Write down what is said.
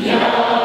Я